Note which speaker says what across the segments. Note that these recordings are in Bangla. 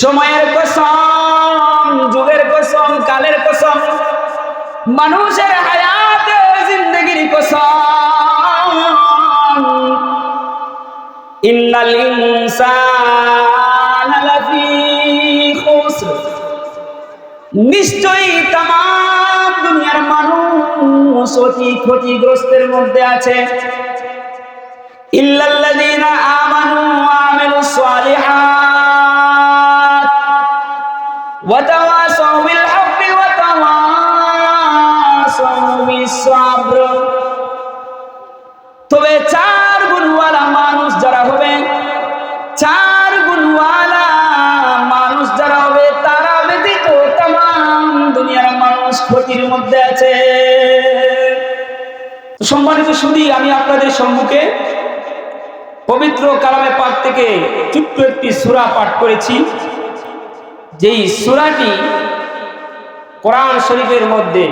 Speaker 1: সময়ের কসম, যুগের কসম, কালের কসম, মানুষের হায়াতে জিন্দগির কসম। ইন্নাল নিশ্চয়ই তাম দুনিয়ার মানুষ অতি ক্ষতিগ্রস্তের মধ্যে আছে। ইল্লাল্লাযীনা তবে চার গুণওয়ালা মানুষ যারা হবে, চার গুণওয়ালা মানুষ যারা হবে, তারা ব্যতীত তাম দুনিয়ার মানুষ ক্ষতির মধ্যে আছে। সম্মানিত শুধু আমি আপনাদের সম্মুখে পবিত্র কালামে পাঠ থেকে ছোট্ট একটি সূরা পাঠ করেছি। যেই সূরাটি কোরআন শরীফের মধ্যে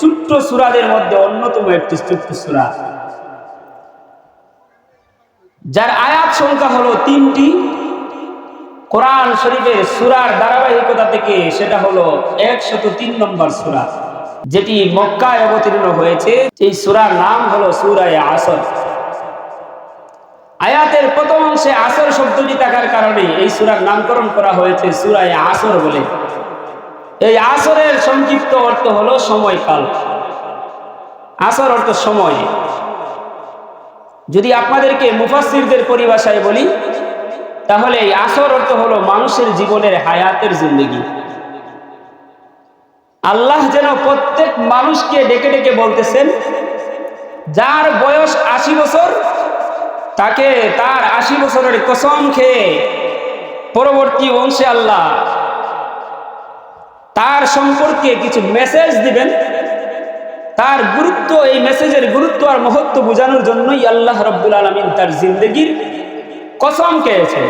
Speaker 1: ছোট্ট সূরাদের মধ্যে অন্যতম একটি ছোট্ট সূরা। যার আয়াত সংখ্যা হলো তিনটি। কোরআন শরীফের সুরার ধারাবাহিকতা থেকে সেটা হলো একশত তিন নম্বর সুরা, যেটি মক্কায় অবতীর্ণ হয়েছে। এই সুরার নাম হলো সুরায় আসর। আয়াতের প্রথম অংশে আসর শব্দটি থাকার কারণে এই সুরার নামকরণ করা হয়েছে সুরায় আসর বলে। এই আসরের সংক্ষিপ্ত অর্থ হল সময়কাল। আসর অর্থ সময়। যদি আপনাদেরকে মুফাসসিরদের পরিভাষায় বলি, তাহলে এই আসর অর্থ হলো মানুষের জীবনের হায়াতের জিন্দগি। আল্লাহ যেন প্রত্যেক মানুষকে ডেকে ডেকে বলতেছেন, যার বয়স আশি বছর, তাকে তার আশি বছরের কসম খেয়ে পরবর্তী অংশে আল্লাহ তার সম্পর্কে কিছু মেসেজ দিবেন। তার গুরুত্ব, এই মেসেজের গুরুত্ব আর মহত্ব বোঝানোর জন্যই আল্লাহ রব্বুল আলমিন তার জিন্দগির কসম খেয়েছে।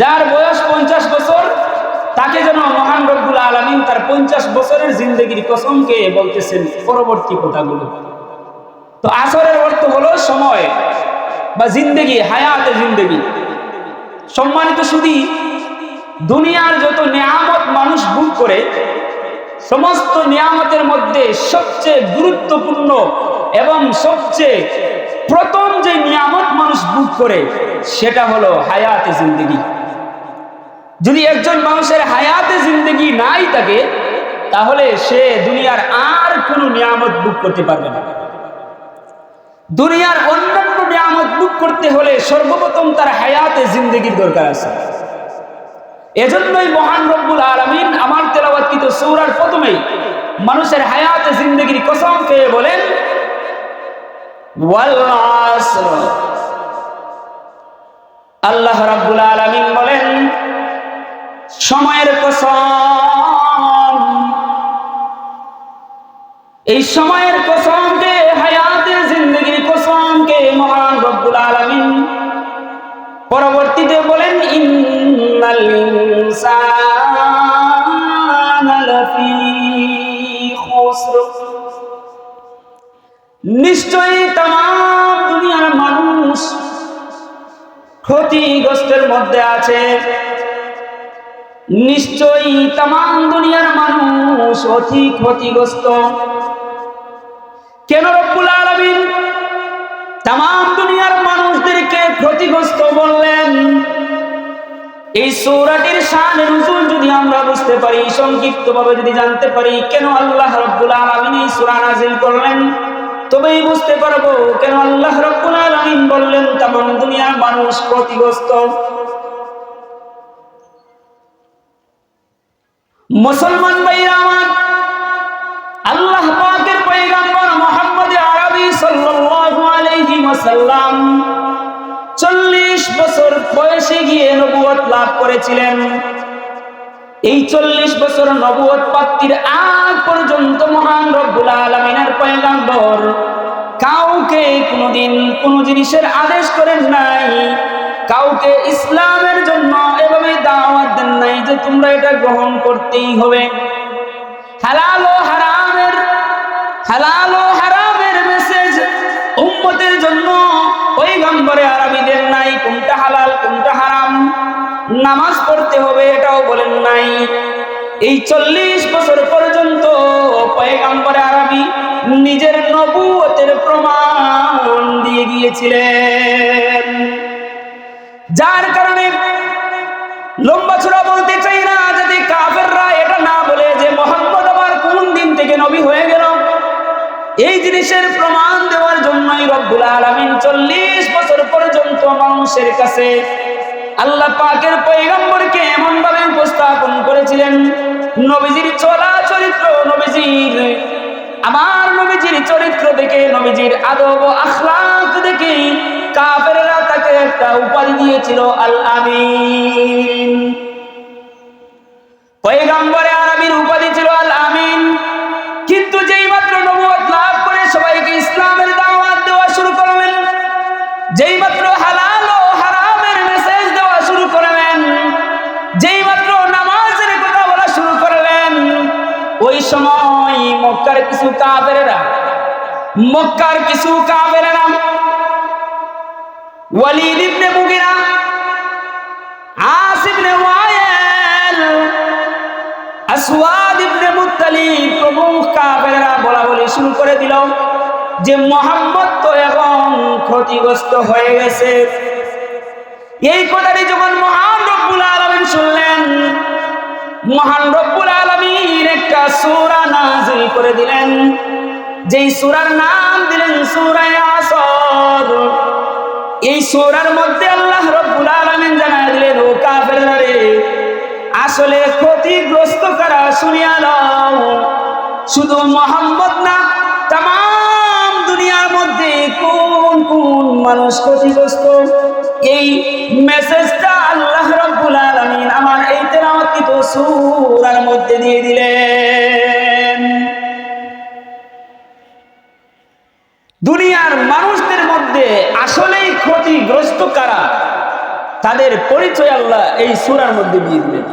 Speaker 1: যার বয়স পঞ্চাশ বছর, তাকে যেন মহান রব্বুল আলমিন তার পঞ্চাশ বছরের জিন্দগির কসম কসমকে বলতেছেন পরবর্তী কথাগুলো। তো আসরের অর্থ হলো সময় বা জিন্দগি হায়াতে জিন্দগি। সম্মানিত শুধু দুনিয়ার যত করে সমস্ত নিয়ামতের মধ্যে সবচেয়ে গুরুত্বপূর্ণ এবং সবচেয়ে প্রথম যে নিয়ামত মানুষ বুক করে, সেটা হলো হায়াতে জিন্দগি। যদি একজন মানুষের হায়াতে জিন্দগি নাই থাকে, তাহলে সে দুনিয়ার আর কোনো নিয়ামত বুক করতে পারবে না। দুনিয়ার অন্যান্য নিয়ামত বুক করতে হলে সর্বপ্রথম তার হায়াতে জিন্দগির দরকার আছে। এজন্যই মহান রব্বুল আলমিন আমার তেলাবাদকৃত সৌরার প্রথমেই মানুষের হায়াতে জিন্দগির কসম খেয়ে বলেন। আল্লাহ রাব্বুল আলামিন বলেন, সময়ের কসম এই সময়ের কসমকে ইনসানা লাফি নিশ্চয়ই তাম দুনিয়ার মানুষ ক্ষতিগ্রস্তের মধ্যে আছে। নিশ্চয়ই তাম দুনিয়ার মানুষ অতি ক্ষতিগ্রস্ত। কেন রব্বুল আলামিন তাম দুনিয়ার মানুষদেরকে ক্ষতিগ্রস্ত বললেন? এই সৌরাটির শানের উজুল যদি আমরা বুঝতে পারি সংক্ষিপ্ত ভাবে যদি জানতে পারি, কেন আল্লাহ রব্বুল আলামিন এই সূরা নাযিল করলেন? তবেই বুঝতে পারব কেন আল্লাহ রব্বুল আলামিন বললেন তাম দুনিয়ার মানুষ ক্ষতিগ্রস্ত। মুসলমান ভাইরা আমার, আল্লাহ পাকের পয়গম্বর মুহাম্মদ আরবি সাল্লাল্লাহু আলাইহি ওয়াসাল্লাম 40 বছর বয়সে গিয়ে নবুয়ত লাভ করেছিলেন। এই 40 বছর নবুয়ত প্রাপ্তির আগ পর্যন্ত মহান রব্বুল আলামিনের পয়গম্বর কাউকে কোনোদিন কোন জিনিসের আদেশ করেন নাই। কাউকে ইসলামের জন্য এভাবে দাওয়াত দেন নাই যে তোমরা এটা গ্রহণ করতেই হবে। হালাল ও হারামের, হালাল ও নামাজ পড়তে হবে এটাও বলেন নাই। এই চল্লিশ বছর পর্যন্ত পয়গাম্বরে আরবি নিজের নবুয়তের প্রমাণ দিয়ে গিয়েছিলেন। যার কারণে লম্বা ছোড়া বলতে চাই না, যদি কাফেররা এটা না বলে যে মোহাম্মদ আবার কোন দিন থেকে নবী হয়ে গেল, এই জিনিসের প্রমাণ দেওয়ার জন্যই রব্বুল আলামিন চল্লিশ বছর পর্যন্ত মানুষের কাছে আল্লাহ পাকের পৈগম্বরকে এমন ভাবে উপস্থাপন করেছিলেন, নবীজির চলা চরিত্র, নবীজির, আমার নবীজির চরিত্র দেখে, নবীজির আদব আখলাক দেখে কাপেরা তাকে একটা উপাধি দিয়েছিল আল আমিন কিছু কাবেরেরা মক্কার কিছু কাবেরেরা Walid ibn Mughira, Asif ibn Wail Aswad ibn Muttalib প্রমুখ কাফেররা বলা বলি শুরু করে দিল যে মোহাম্মদ তো এখন ক্ষতিগ্রস্ত হয়ে গেছে। এই কথাটি যখন মহান রব্বুল আলামিন শুনলেন মহান রব্বুল আলামিন একটা সুরা নাযিল করে দিলেন। যেই সুরার নাম দিলেন সূরা আসর। এই সুরার মধ্যে আল্লাহ রব্বুল আলামিন জানায় দিলেন, ও কাফেররা আসলে ক্ষতিগ্রস্ত করা শুনিয়া লও। শুধু মোহাম্মদ না তাম দুনিয়ার মধ্যে কোন কোন মানুষ ক্ষতিগ্রস্ত? এই মেসেজটা সূরার মধ্যে দিয়ে দিলেন। দুনিয়ার মানুষদের মধ্যে আসলেই ক্ষতিগ্রস্ত কারা? তাদের পরিচয় আল্লাহ এই সুরার মধ্যে দিয়ে দিলেন।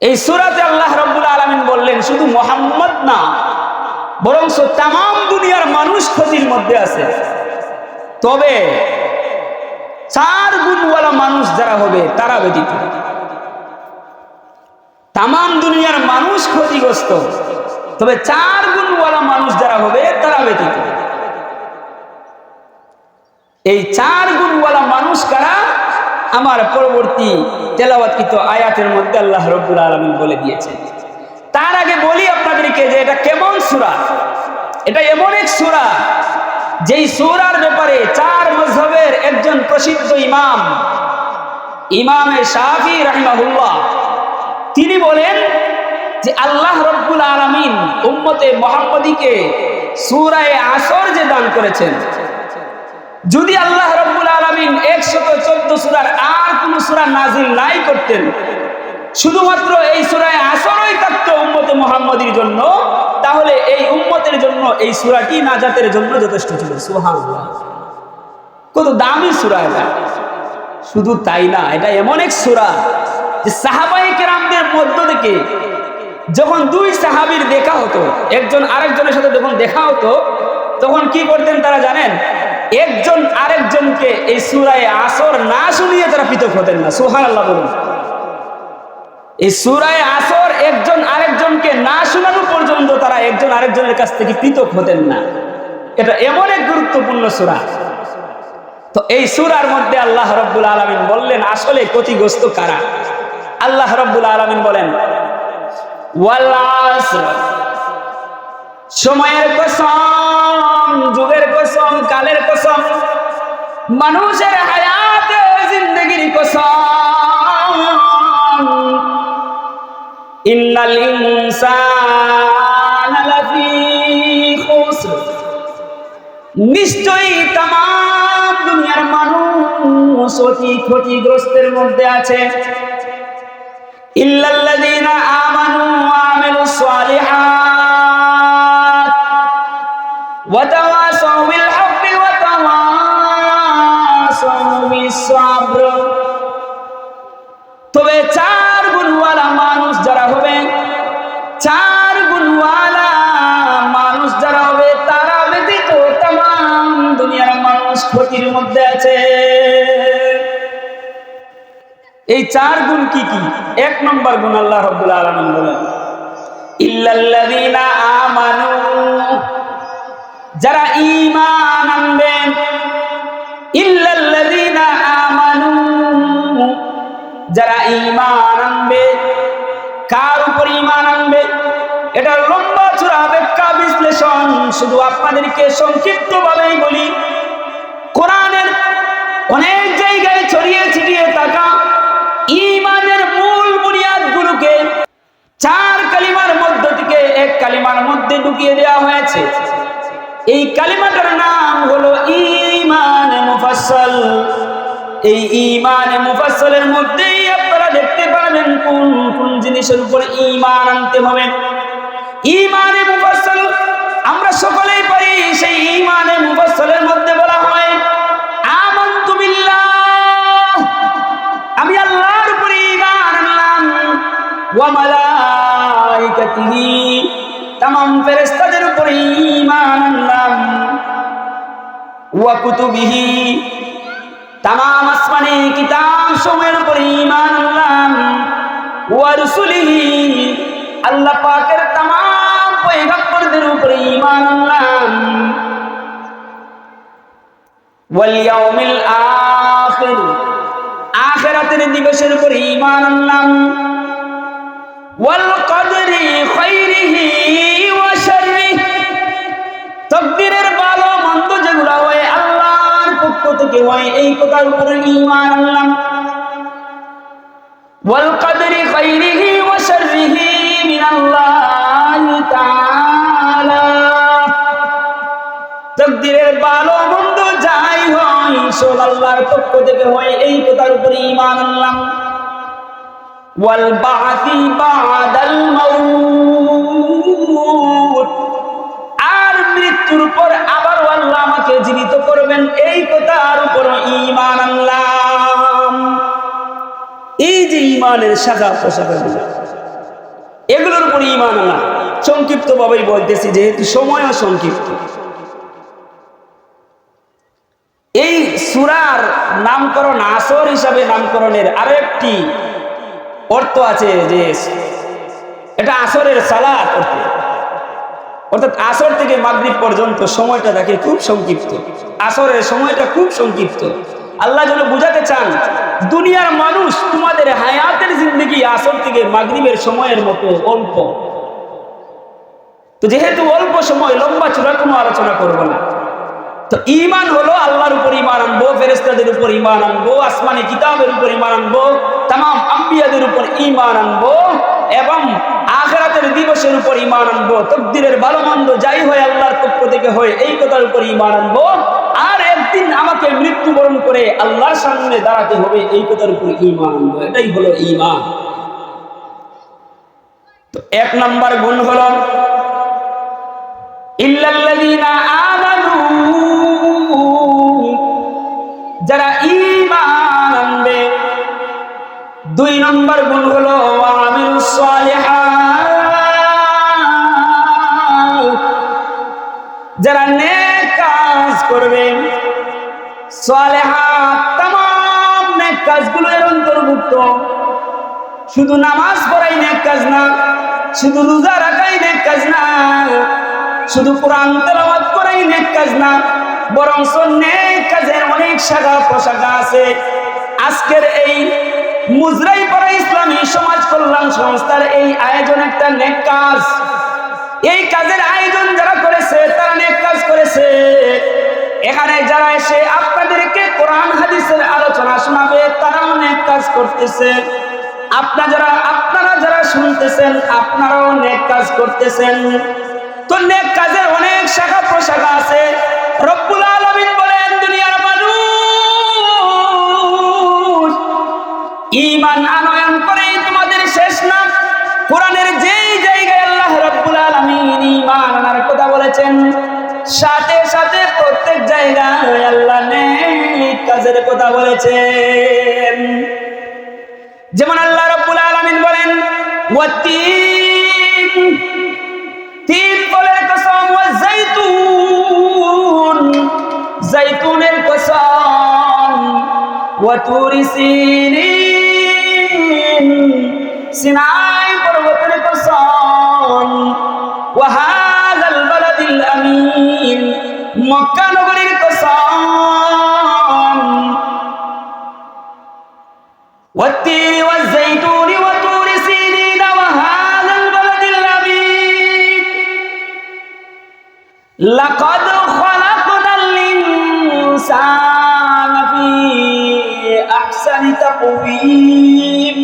Speaker 1: এই সুরাতে আল্লাহ রব্বুল আলমিন বললেন, শুধু মোহাম্মদ না বরং তাম দুনিয়ার মানুষ ক্ষতির মধ্যে আছে। তবে চার গুণওয়ালা মানুষ যারা হবে, তারা ব্যতীত। তাম দুনিয়ার মানুষ ক্ষতিগ্রস্ত। তবে চার গুণওয়ালা মানুষ যারা হবে, তারা ব্যতীত। এই চার গুণওয়ালা মানুষ কারা? আমার পরবর্তী তেলাওয়াতকৃত আয়াতের মধ্যে আল্লাহ রব্বুল আলমিন বলে দিয়েছে তার আগে বলি আপনাদেরকে যে এটা কেমন সুরা? এটা এমন এক সুরা, যেই সুরার ব্যাপারে চার মজহবের একজন প্রসিদ্ধ ইমাম, ইমামে শাহি রাহিমাহুল্লাহ তিনি বলেন যে আল্লাহ রব্বুল আলমিন উম্মতে মোহাম্মদীকে সুরায় আসর যে দান করেছেন। যদি আল্লাহ রব্বুল আলমিন একশত চোদ্দ সুরার আর কোন সুরা নাজিল নাই করতেন, শুধুমাত্র এই সুরায় আসরই থাকতো উম্মতে মোহাম্মদীর জন্য, তাহলে এই উম্মতের জন্য এই সুরাটি নাজাতের জন্য যথেষ্ট ছিল। সুহান কত দামি সুরা এটা। শুধু তাই না, এটা এমন এক সুরা যে সাহাবাই কেরামদের মধ্য থেকে যখন দুই সাহাবির দেখা হতো, একজন আরেকজনের সাথে যখন দেখা হতো, তখন কি করতেন তারা জানেন? একজন আরেকজনকে এই সুরায় আসর না শুনিয়ে তারা পৃথক হতেন না। সুহান আল্লাহ এই সুরায় আসর একজন আরেকজনকে না শোনানো পর্যন্ত তারা একজন আরেকজনের কাছ থেকে পৃথক হতেন না। এটা এমন এক গুরুত্বপূর্ণ সুরা। তো এই সুরার মধ্যে আল্লাহ রব্বুল আলমিন বললেন, আসলে ক্ষতিগ্রস্ত কারা? আল্লাহ রব্বুল আলমিন বলেন সময়ের কসম, যুগের কসম, কালের কসম, মানুষের হায়াত, জিন্দগির কসম। ইন্নাল ইনসান লাফি খুসর। নিশ্চয়ই তাম দুনিয়ার মানুষ অতি ক্ষতিগ্রস্তের মধ্যে আছে। ইল্লাল্লাযীনা আমানু ওয়া আমিলুস সালিহাত ওয়া তাওয়াসাউ বিল হাক্কি ওয়া তাওয়াসাউ বিস চার গুণ কি কি? এক নম্বর গুণ আল্লাহ আলমিন বলেন যারা ঈমান আনবেন যারা ঈমান আনবে, কার উপর ঈমান আনবে? এটা লম্বা চূড়া ব্যাখ্যা, বিশ্লেষণ। শুধু আপনাদেরকে সংক্ষিপ্ত ভাবেই বলি, কোরআনের অনেক জায়গায় ছড়িয়ে ছিটিয়ে থাকা ইমানের মূল বুনিয়াদ গুলোকে চার কালিমার মধ্য থেকে এক কালিমার মধ্যে ঢুকিয়ে দেওয়া হয়েছে। এই কালিমাটার নাম হলো ইমান মুফাসসল। এই ইমান মুফাসসলের মধ্যেই আপনারা দেখতে পারবেন কোন কোন জিনিসের উপর ইমান আনতে হবে। ইমানে মুফাসসল, আমরা সকলেই পারি সেই ইমানে মুফাসসলের মধ্যে বলা হয়, আমানতু বিল্লাহ। আমি আল্লাহর উপরে ইমান আনলাম, ওয়া মালাইকাতিহি। তাম ফেরেস্তাদের উপরে ইমান আনলাম। ওয়াকুতুবিহি তাম আসমানে কিতাব সময়ের উপরে ইমান আনলাম। ওয়া ওয়ারুসুলিহি আল্লাহ পাকের তাম পয়গম্বরদের উপরে ইমান আনলাম। ওয়াল ইয়াউমিল আখির, আখিরাতের দিবসের উপরে থেকে হয় এই কথার উপর ঈমান আনলাম। কদরি খাইরিহি ওয়া শাররিহি মিনাল্লাহি তাআলা। তকদিরের ভালো মন্দ যাই হয়, সব আল্লাহর পক্ষ থেকে হয় এই কথার আনলাম। বাআতি বাদাল মাউত। আর মৃত্যুর পর আবার ঈমানের শাখা প্রশাখা এগুলোর উপর ঈমান আনলাম সংক্ষিপ্ত ভাবেই বলতেছি, যেহেতু সময়ও সংক্ষিপ্ত এই সুরার নামকরণ, আসর হিসাবে নামকরণের আরও একটি অর্থ আছে যে, এটা আসরের করতে অর্থাৎ আসর থেকে মাগরিব পর্যন্ত সময়টা দেখে খুব সংক্ষিপ্ত। আসরের সময়টা খুব সংক্ষিপ্ত। আল্লাহ যেন বুঝাতে চান, দুনিয়ার মানুষ তোমাদের হায়াতের জিন্দগি আসর থেকে মাগরিবের সময়ের মতো অল্প। তো যেহেতু অল্প সময়, লম্বা চূড়া কোনো আলোচনা করব না। তো ইমান হলো আল্লাহর উপর ইমান আনব ফেরেস্তাদের উপর ইমান আনব, আসমানি কিতাবের উপর ইমান আনব তাম আম্বিয়াদের উপর ইমান আনব এবং আখেরাতের দিবসের উপর ইমান আনব, তকদিরের ভালো মন্দ যাই হয় আল্লাহর পক্ষ থেকে হয়, এই কথার উপর ইমান আনব। আর একদিন আমাকে মৃত্যুবরণ করে আল্লাহর সামনে দাঁড়াতে হবে, এই কথার উপর ইমান এটাই হলো ইমান তো এক নাম্বার গুণ হলো যারা ঈমান আনবে। দুই নম্বর গুণ হলো সালিহাত, যারা নে কাজ করবে। সালেহাত তাম নেক কাজগুলো এর শুধু নামাজ পড়াই নেক কাজ না, শুধু রোজা রাখাই নেক কাজ না, শুধু কোরআন তেলাওয়াত করাই নেক কাজ না, বরং নেক কাজের অনেক শাখা প্রশাখা আছে। আজকের এই মুজরাই পাড়া ইসলামী সমাজ কল্যাণ সংস্থার এই আয়োজন একটা নেক কাজ। এই কাজের আয়োজন যারা করেছে, তারা নেক কাজ করেছে। এখানে যারা এসে কোরআন হাদিসের আলোচনা শোনাবে তারাও নেক কাজ করতেছে। আপনারা যারা আপনারা যারা শুনতেছেন, আপনারাও নেক কাজ করতেছেন। তো নেক কাজের অনেক শাখা প্রশাখা আছে। রব্বুল আলামিন বলেন, দুনিয়ার মানুষ ঈমান আনয়ন করেই তোমাদের শেষ না কোরআনের যেই জায়গায় আল্লাহ রব্বুল আলামিন ঈমান আনার কথা বলেছেন সাথে সাথে প্রত্যেক জায়গায় আল্লাহ কাজের কথা বলেছেন। যেমন আল্লাহ রব্বুল আলামিন বলেন সিনাই পর্বতের কসম আমিন মক্কা নগরীর কসম والتين والزيتون وطور سينين وهذا البلد الأمين لقد خلقنا الإنسان في أحسن تقويم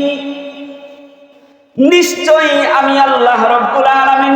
Speaker 1: নিশ্চয়ই আমি আল্লাহ রব্বুল আলামিন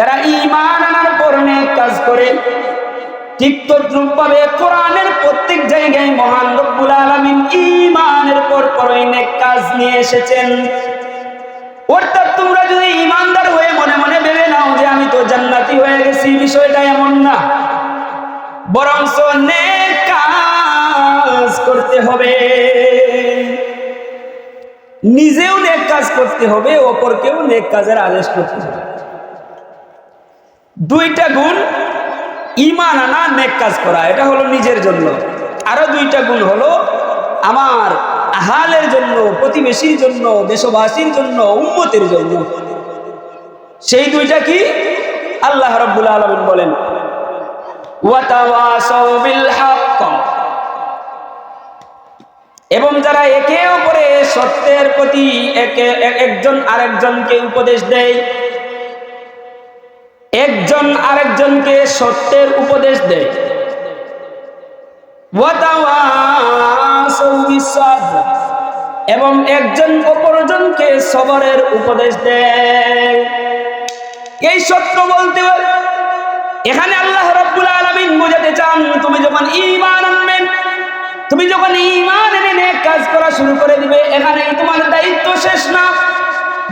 Speaker 1: যারা ইমান আনার পর কাজ করে, ঠিক তদ্রুপভাবে কোরআনের প্রত্যেক জায়গায় মহান রব্বুল আলামিন ঈমানের পর পরই কাজ নিয়ে এসেছেন। অর্থাৎ তোমরা যদি ইমানদার হয়ে মনে মনে ভেবে নাও যে আমি তো জান্নাতি হয়ে গেছি, বিষয়টা এমন না। বরং কাজ করতে হবে। নিজেও নেক কাজ করতে হবে, অপরকেও নেক কাজের আদেশ করতে হবে। দুইটা গুণ ইমান আনা, নেক কাজ করা, এটা হলো নিজের জন্য। আরও দুইটা গুণ হলো আমার আহালের জন্য, প্রতিবেশীর জন্য, দেশবাসীর জন্য, উম্মতের জন্য। সেই দুইটা কি? আল্লাহ রাব্বুল আলামিন বলেন এবং যারা একে অপরে সত্যের প্রতি একজন আরেকজনকে উপদেশ দেয় একজন আরেকজনকে সত্যের উপদেশ দেয়। এবং একজন অপরজনকে সবরের উপদেশ দেয়। এই সত্য বলতে এখানে আল্লাহ রাব্বুল আলামিন বোঝাতে চান, তুমি যখন ঈমান আনবে, তুমি যখন ঈমান এনে কাজ করা শুরু করে দিবে এখানে তোমার দায়িত্ব শেষ না।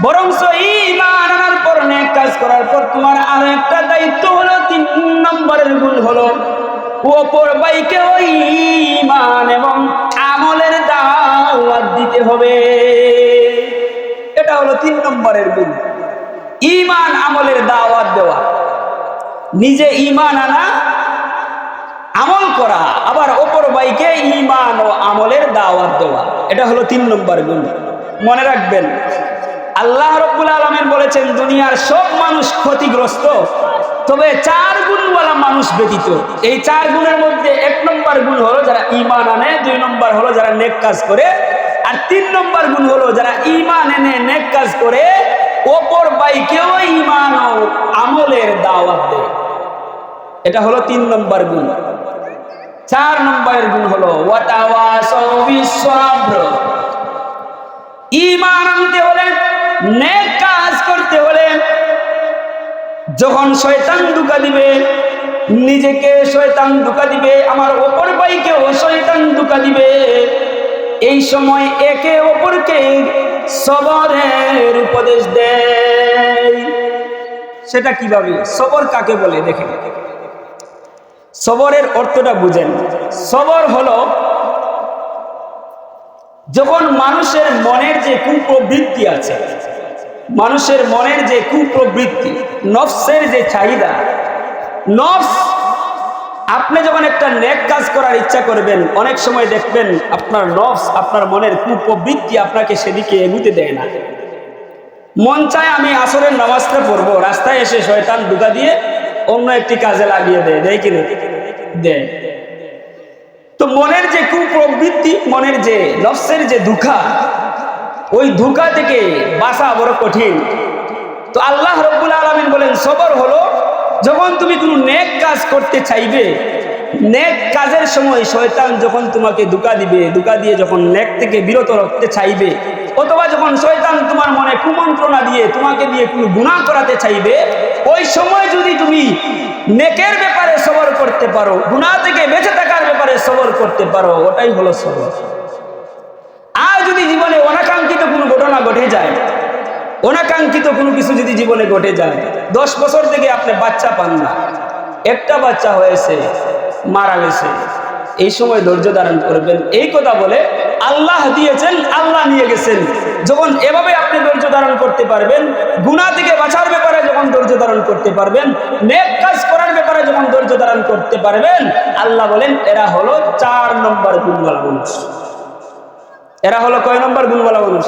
Speaker 1: বরং ঈমান আনার পর কাজ করার পর তোমার দায়িত্ব হলো, তিন নম্বরের গুণ বাইকে ওই ঈমান এবং আমলের দিতে হবে। এটা হলো তিন নম্বরের গুণ ঈমান আমলের দাওয়াত দেওয়া। নিজে ঈমান আনা, আমল করা, আবার অপর বাইকে ঈমান ও আমলের দাওয়াত দেওয়া। এটা হলো তিন নম্বর গুণ মনে রাখবেন আল্লাহ রব্বুল আলমের বলেছেন, দুনিয়ার সব মানুষ ক্ষতিগ্রস্ত, তবে চার গুণওয়ালা মানুষ ব্যতীত। এই চার গুণের মধ্যে এক নম্বর গুণ হলো যারা ইমান আনে, দুই নম্বর হলো যারা নেক কাজ করে, আর তিন নম্বর গুণ হলো যারা ইমান এনে নেক কাজ করে, অপর বাইকেও ঈমান ও আমলের দাওয়াত দেয়। এটা হলো তিন নম্বর গুণ। চার নম্বরের গুণ হলো। ঈমান আনতে হলে নেক কাজ করতে হলে যখন শয়তান দুকা দিবে, নিজেকে শয়তান দুকা দিবে, আমার অপর ভাইকেও শয়তান দুকা দিবে, এই সময় একে অপরকে সবরের উপদেশ দেয়। সেটা কীভাবে? সবর কাকে বলে? দেখেন। সবরের অর্থটা বুঝেন। সবর হলো যখন মানুষের মনের যে কুপ্রবৃত্তি আছে মানুষের মনের যে কুপ্রবৃত্তি, নফসের যে চাহিদা, নফস, আপনি যখন একটা নেক কাজ করার ইচ্ছা করবেন, অনেক সময় দেখবেন আপনার নফস, আপনার মনের কুপ্রবৃত্তি আপনাকে সেদিকে এগুতে দেয় না। মন চায় আমি আসরের নামাজটা পড়ব, রাস্তায় এসে শয়তান ঢুকা দিয়ে অন্য একটি কাজে লাগিয়ে দেয় দেয় কিনা দেয়। তো মনের যে কুপ্রবৃত্তি, মনের যে নফসের যে দুঃখা ওই ধোঁকা থেকে বাসা বড় কঠিন। তো আল্লাহ রব্বুল আলমিন বলেন, সবর হলো যখন তুমি কোনো নেক কাজ করতে চাইবে, নেক কাজের সময় শয়তান যখন তোমাকে দুকা দিবে দুকা দিয়ে যখন নেক থেকে বিরত রাখতে চাইবে, অথবা যখন শয়তান তোমার মনে কুমন্ত্রণা দিয়ে তোমাকে দিয়ে কোনো গুণা করাতে চাইবে, ওই সময় যদি তুমি নেকের ব্যাপারে সবর করতে পারো গুণা থেকে বেঁচে থাকার ব্যাপারে সবর করতে পারো, ওটাই হলো সবর। যদি জীবনে অনাকাঙ্ক্ষিত কোনো ঘটনা ঘটে যায় অনাকাঙ্ক্ষিত কোনো কিছু যদি জীবনে ঘটে যায়, দশ বছর থেকে আপনি বাচ্চা পান না। একটা বাচ্চা হয়েছে, মারা গেছে। এই সময় ধৈর্য ধারণ করবেন। এই কথা বলে আল্লাহ দিয়েছেন, আল্লাহ নিয়ে গেছেন। যখন এভাবে আপনি ধৈর্য ধারণ করতে পারবেন গুণা থেকে বাঁচার ব্যাপারে যখন ধৈর্য ধারণ করতে পারবেন, নেক কাজ করার ব্যাপারে যখন ধৈর্য ধারণ করতে পারবেন, আল্লাহ বলেন, এরা হলো চার নম্বর গুণওয়ালা মানুষ এরা হলো কয় নম্বর গুণওয়ালা মানুষ?